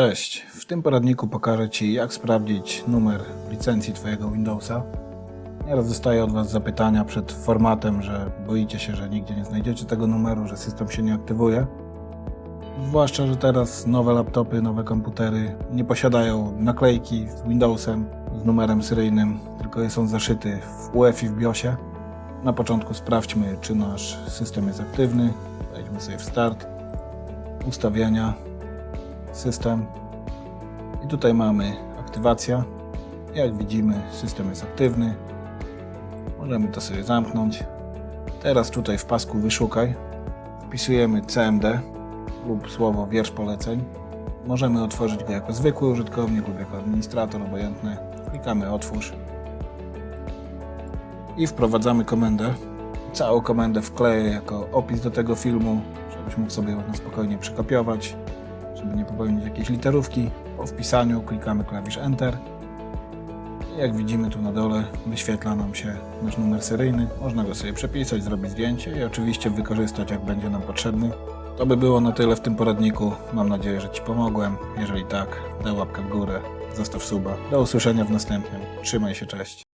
Cześć, w tym poradniku pokażę Ci jak sprawdzić numer licencji Twojego Windowsa. Nieraz dostaję od Was zapytania przed formatem, że boicie się, że nigdzie nie znajdziecie tego numeru, że system się nie aktywuje. Zwłaszcza, że teraz nowe laptopy, nowe komputery nie posiadają naklejki z Windowsem, z numerem seryjnym, tylko jest on zaszyty w UEFI w BIOSie. Na początku sprawdźmy, czy nasz system jest aktywny. Wejdźmy sobie w start, ustawienia, system. I tutaj mamy aktywacja. Jak widzimy, system jest aktywny. Możemy to sobie zamknąć. Teraz tutaj w pasku wyszukaj wpisujemy CMD lub słowo wiersz poleceń. Możemy otworzyć go jako zwykły użytkownik lub jako administrator, obojętne. Klikamy otwórz i wprowadzamy komendę. Całą komendę wkleję jako opis do tego filmu, żebyś mógł sobie na spokojnie przekopiować, żeby nie popełnić jakiejś literówki. Po wpisaniu klikamy klawisz Enter. I Jak widzimy tu na dole wyświetla nam się nasz numer seryjny. Można go sobie przepisać, zrobić zdjęcie i oczywiście wykorzystać jak będzie nam potrzebny. To by było na tyle w tym poradniku. Mam nadzieję, że Ci pomogłem. Jeżeli tak, daj łapkę w górę, zostaw suba. Do usłyszenia w następnym. Trzymaj się, cześć.